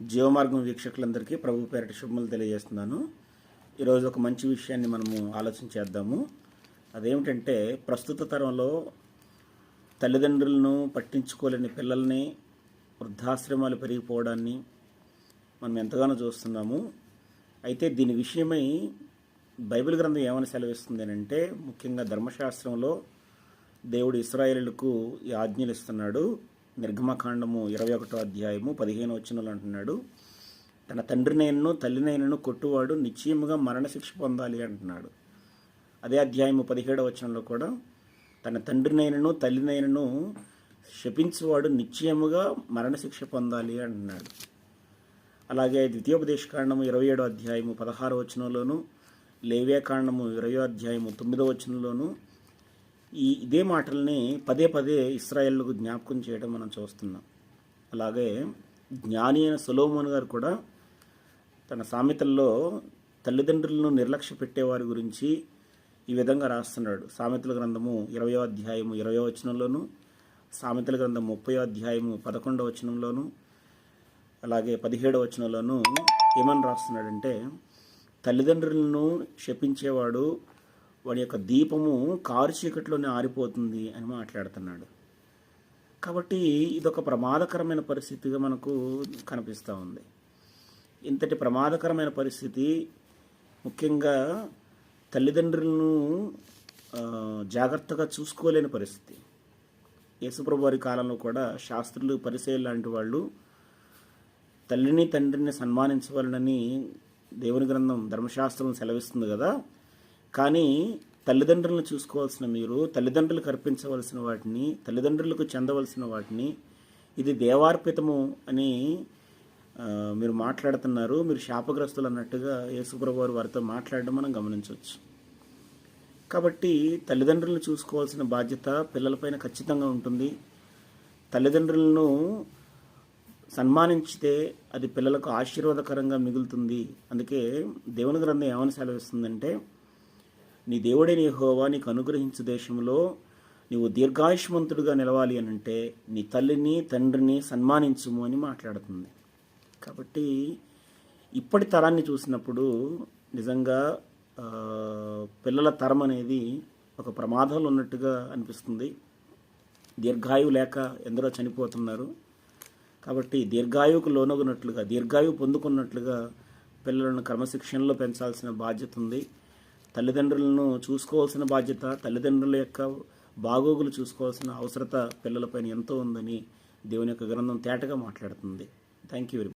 జీవమార్గం వీక్షకులందరికీ ప్రభు పేరిట శుభములు తెలియజేస్తున్నాను. ఈరోజు ఒక మంచి విషయాన్ని మనము ఆలోచన చేద్దాము. అదేమిటంటే ప్రస్తుత తరంలో తల్లిదండ్రులను పట్టించుకోలేని పిల్లల్ని వృద్ధాశ్రమాలు పెరిగిపోవడాన్ని మనం ఎంతగానో చూస్తున్నాము. అయితే దీని విషయమై బైబిల్ గ్రంథం ఏమని సెలవిస్తుంది అంటే ముఖ్యంగా ధర్మశాస్త్రంలో దేవుడు ఇస్రాయేలులకు ఈ ఆజ్ఞలు ఇస్తున్నాడు. నిర్గమకాండము ఇరవై ఒకటో అధ్యాయము పదిహేను వచనంలో అంటున్నాడు. తన తండ్రినైనను తల్లినైనను కొట్టువాడు నిశ్చయముగా మరణశిక్ష పొందాలి అంటున్నాడు. అదే అధ్యాయము పదిహేడవ వచనంలో కూడా తన తండ్రినైనను తల్లినైనను శపించువాడు నిశ్చయముగా మరణశిక్ష పొందాలి అంటున్నాడు. అలాగే ద్వితీయోపదేశకాండము ఇరవై ఏడో అధ్యాయము పదహారో వచనంలోను లేవ్యాకాండము ఇరవై అధ్యాయము తొమ్మిదో వచనంలోను ఈ ఇదే మాటల్ని పదే పదే ఇస్రాయల్కు జ్ఞాపకం చేయడం మనం చూస్తున్నాం. అలాగే జ్ఞాని అయిన సులోమోన్ గారు కూడా తన సామెతల్లో తల్లిదండ్రులను నిర్లక్ష్య పెట్టేవారి గురించి ఈ విధంగా రాస్తున్నాడు. సామెతల గ్రంథము ఇరవయో అధ్యాయము ఇరవయో వచనంలోను సామెతల గ్రంథం ముప్పై అధ్యాయము పదకొండవ వచనంలోను అలాగే పదిహేడవ వచనంలోను ఏమని రాస్తున్నాడంటే తల్లిదండ్రులను శపించేవాడు వాడి యొక్క దీపము కారు చీకట్లోనే ఆరిపోతుంది అని మాట్లాడుతున్నాడు. కాబట్టి ఇదొక ప్రమాదకరమైన పరిస్థితిగా మనకు కనిపిస్తూ ఉంది. ఇంతటి ప్రమాదకరమైన పరిస్థితి ముఖ్యంగా తల్లిదండ్రులను జాగ్రత్తగా చూసుకోలేని పరిస్థితి. యేసుప్రభు వారి కాలంలో కూడా శాస్త్రులు పరిచయం లాంటి వాళ్ళు తల్లిని తండ్రిని సన్మానించవాలని దేవుని గ్రంథం ధర్మశాస్త్రం సెలవిస్తుంది కదా. కానీ తల్లిదండ్రులను చూసుకోవాల్సిన మీరు తల్లిదండ్రులకు అర్పించవలసిన వాటిని తల్లిదండ్రులకు చెందవలసిన వాటిని ఇది దేవార్పితము అని మీరు మాట్లాడుతున్నారు. మీరు శాపగ్రస్తులు అన్నట్టుగా యేసుప్రభు వారు వారితో మాట్లాడడం మనం గమనించవచ్చు. కాబట్టి తల్లిదండ్రులను చూసుకోవాల్సిన బాధ్యత పిల్లలపైన ఖచ్చితంగా ఉంటుంది. తల్లిదండ్రులను సన్మానించితే అది పిల్లలకు ఆశీర్వాదకరంగా మిగులుతుంది. అందుకే దేవుని గ్రంథం ఏమని సెలవిస్తుందంటే నీ దేవుడైన హోవా నీకు అనుగ్రహించు దేశంలో నీవు దీర్ఘాయుష్మంతుడుగా నిలవాలి అని అంటే నీ తల్లిని తండ్రిని సన్మానించుము అని మాట్లాడుతుంది. కాబట్టి ఇప్పటి తరాన్ని చూసినప్పుడు నిజంగా పిల్లల తరం అనేది ఒక ప్రమాదంలో ఉన్నట్టుగా అనిపిస్తుంది. దీర్ఘాయువు లేక ఎందరో చనిపోతున్నారు. కాబట్టి దీర్ఘాయువుకు లోనగునట్లుగా దీర్ఘాయువు పొందుకున్నట్లుగా పిల్లలను క్రమశిక్షణలో పెంచాల్సిన బాధ్యత ఉంది. తల్లిదండ్రులను చూసుకోవాల్సిన బాధ్యత తల్లిదండ్రుల యొక్క బాగోగులు చూసుకోవాల్సిన అవసరత పిల్లలపైన ఎంతో ఉందని దేవుని యొక్క గ్రంథం తేటగా మాట్లాడుతుంది. Thank you very